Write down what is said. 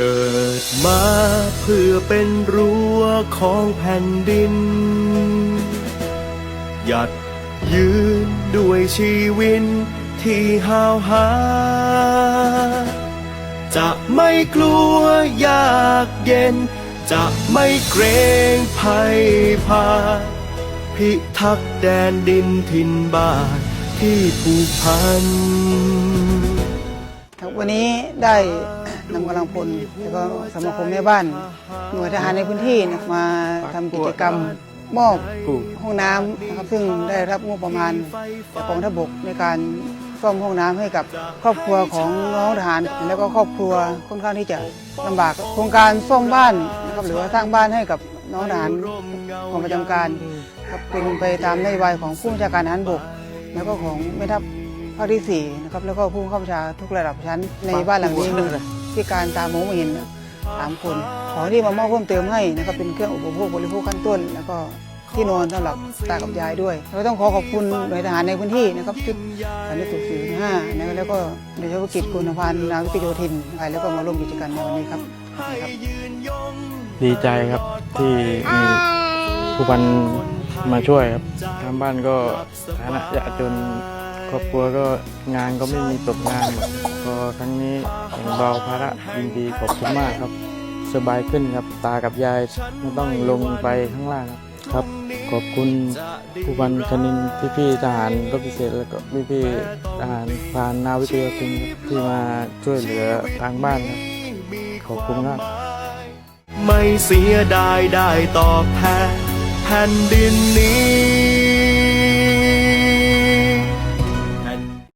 เกิดมาเพื่อเป็นรั้วของแผ่นดิน หยัดยืนด้วยชีวิตที่หาวหา จะไม่กลัวยากเย็น จะไม่เกรงภัยพา พิทักษ์แดนดินถิ่นบ้านที่ผูกพัน ครับวันนี้ได้ำกำลังพลแล้วก็สมาคมแม่บ้าน หน่วยทหารในพื้นที่นะมาทำกิจกรรมมอบห้องน้ำนะครับซึ่งได้รับงบประมาณจากกองทัพบกในการซ่อมห้องน้ำให้กับครอบครัวของน้องทหาร แล้วก็ครอบครัวค่อนข้างที่จะลำบากโครงการซ่อมบ้านนะครับหรือว่าสร้างบ้านให้กับน้องทหารกองประจำการครับเป็นไปตามนโยบายของผู้บัญชาการทหารบก แล้วก็ของแม่ทัพภาคที่สี่นะครับแล้วก็ผู้บังคับบัญชาทุกระดับชั้นในบ้านหลังนี้ มีที่การตามมองไม่เห็นสามคนของที่มามอบเพิ่มเติมให้นะครับเป็นเครื่องอุปโภคบริโภคขั้นต้น แล้วก็ที่นอนสำหรับตากับยายด้วยเราต้องขอขอบคุณหน่วยทหารในพื้นที่นะครับชุดสันติสุขสี่ห้านะแล้วก็โดยเฉพาะกิจคุณพันธ์นาวิกโยธินไปแล้วก็มาร่วมกิจกรรมในวันนี้ครับขอบคุณครับดีใจครับที่มีผู้พันมาช่วยครับทางบ้านก็ฐานะยากจน ครอบครัวก็งานก็ไม่มีตกงานครับก็ครั้งนี้แบ่งเบาภาระยินดีขอบคุณมากครับ สบายขึ้นครับตากับยายไม่ต้องลงไปข้างล่างครับครับ ขอบคุณผู้พันคณินพี่ๆทหารรบพิเศษแล้วก็พี่ๆทหารพานนาวิกโยธินครับที่มาช่วยเหลือทางบ้านครับขอบคุณครับไม่เสียดายได้ตอบแทนแผ่นดินนี้